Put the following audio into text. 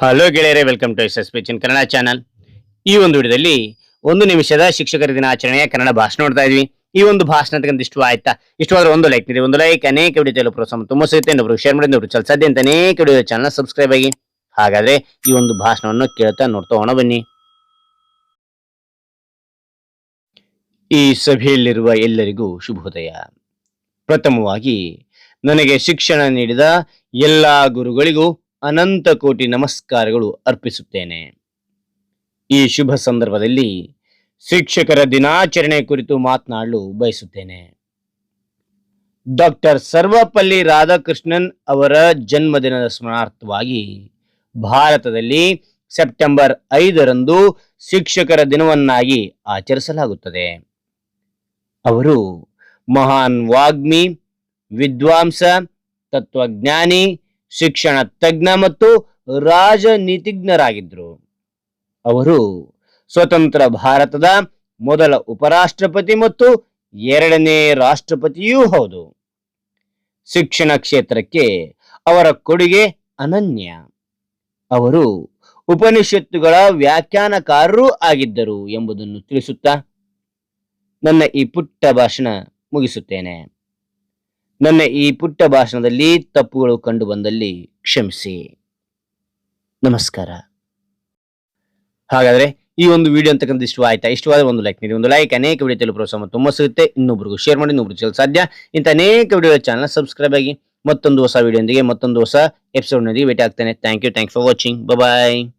Hello ಗೆಳೆಯರೆ welcome to S S ಪಿಚಿನ್ Kannada channel ಈ ಒಂದು ವಿಡಿಯೋದಲ್ಲಿ ಒಂದು ನಿಮಿಷದ ಶಿಕ್ಷಕರ ದಿನಾಚರಣೆಯ ಕನ್ನಡ ಭಾಷಣ ನೋಡ್ತಾ ಇದ್ವಿ. ಈ ಒಂದು ಭಾಷಣ ಇಷ್ಟು ಆಯ್ತಾ? ಇಷ್ಟವಾದ್ರೆ ಒಂದು ಲೈಕ್ ನೀಡಿ, ಒಂದು ಲೈಕ್ ಅನೇಕ ವಿಡಿಯೋ ಪ್ರೋತ್ಸಾಹ ತುಂಬ ಸಿಗುತ್ತೆ ಇನ್ನೊಬ್ರು ಶೇರ್ ಮಾಡಿ, ಇನ್ನೊಬ್ರು ಸಾಧ್ಯ ಅಂತ ಅನೇಕ ವಿಡಿಯೋ ಚಾನಲ್ ಸಬ್ಸ್ಕ್ರೈಬ್ ಆಗಿ. ಹಾಗಾದ್ರೆ ಈ ಒಂದು ಭಾಷಣವನ್ನು ಕೇಳ್ತಾ ನೋಡ್ತಾ ಹೋಣ ಬನ್ನಿ. ಈ ಸಭೆಯಲ್ಲಿರುವ ಎಲ್ಲರಿಗೂ ಶುಭೋದಯ. ಪ್ರಥಮವಾಗಿ ನನಗೆ ಶಿಕ್ಷಣ ನೀಡಿದ ಎಲ್ಲಾ ಗುರುಗಳಿಗೂ ಅನಂತ ಕೋಟಿ ನಮಸ್ಕಾರಗಳು ಅರ್ಪಿಸುತ್ತೇನೆ. ಈ ಶುಭ ಸಂದರ್ಭದಲ್ಲಿ ಶಿಕ್ಷಕರ ದಿನಾಚರಣೆ ಕುರಿತು ಮಾತನಾಡಲು ಬಯಸುತ್ತೇನೆ. ಡಾಕ್ಟರ್ ಸರ್ವಪಲ್ಲಿ ರಾಧಾಕೃಷ್ಣನ್ ಅವರ ಜನ್ಮದಿನದ ಸ್ಮರಣಾರ್ಥವಾಗಿ ಭಾರತದಲ್ಲಿ ಸೆಪ್ಟೆಂಬರ್ ಐದರಂದು ಶಿಕ್ಷಕರ ದಿನವನ್ನಾಗಿ ಆಚರಿಸಲಾಗುತ್ತದೆ. ಅವರು ಮಹಾನ್ ವಾಗ್ಮಿ, ವಿದ್ವಾಂಸ, ತತ್ವಜ್ಞಾನಿ ಶಿಕ್ಷಣ ತಜ್ಞ ಮತ್ತು ರಾಜನೀತಿಜ್ಞರಾಗಿದ್ದರು. ಅವರು ಸ್ವತಂತ್ರ ಭಾರತದ ಮೊದಲ ಉಪರಾಷ್ಟ್ರಪತಿ ಮತ್ತು ಎರಡನೇ ರಾಷ್ಟ್ರಪತಿಯೂ ಹೌದು. ಶಿಕ್ಷಣ ಕ್ಷೇತ್ರಕ್ಕೆ ಅವರ ಕೊಡುಗೆ ಅನನ್ಯ. ಅವರು ಉಪನಿಷತ್ತುಗಳ ವ್ಯಾಖ್ಯಾನಕಾರರೂ ಆಗಿದ್ದರು ಎಂಬುದನ್ನು ತಿಳಿಸುತ್ತಾ ನನ್ನ ಈ ಪುಟ್ಟ ಭಾಷಣ ಮುಗಿಸುತ್ತೇನೆ. ನನ್ನ ಈ ಪುಟ್ಟ ಭಾಷಣದಲ್ಲಿ ತಪ್ಪುಗಳು ಕಂಡು ಬಂದಲ್ಲಿ ಕ್ಷಮಿಸಿ. ನಮಸ್ಕಾರ. ಹಾಗಾದ್ರೆ ಈ ಒಂದು ವಿಡಿಯೋ ಅಂತಕ್ಕಂಥ ಇಷ್ಟ ಆಯ್ತಾ? ಇಷ್ಟವಾದ ಒಂದು ಲೈಕ್ ನೀಡಿ. ಒಂದು ಲೈಕ್ ಅನೇಕ ವಿಡಿಯೋ ತಲುಪುವ ಪ್ರೋತ್ಸಾಹ ತುಂಬ ಸಿಗುತ್ತೆ ಇನ್ನೊಬ್ರಿಗೂ ಶೇರ್ ಮಾಡಿ ಇನ್ನೊಬ್ರು ಚಲ ಸಾಧ್ಯ. ಇಂಥ ಅನೇಕ ವಿಡಿಯೋ ಚಾನಲ್ ಸಬ್ಸ್ಕ್ರೈಬ್ ಆಗಿ ಮತ್ತೊಂದು ಹೊಸ ವಿಡಿಯೋದೊಂದಿಗೆ ಮತ್ತೊಂದು ಹೊಸ ಎಪಿಸೋಡ್ನೊಂದಿಗೆ ಭೇಟಿ ಆಗ್ತೇನೆ thank you thank for watching bye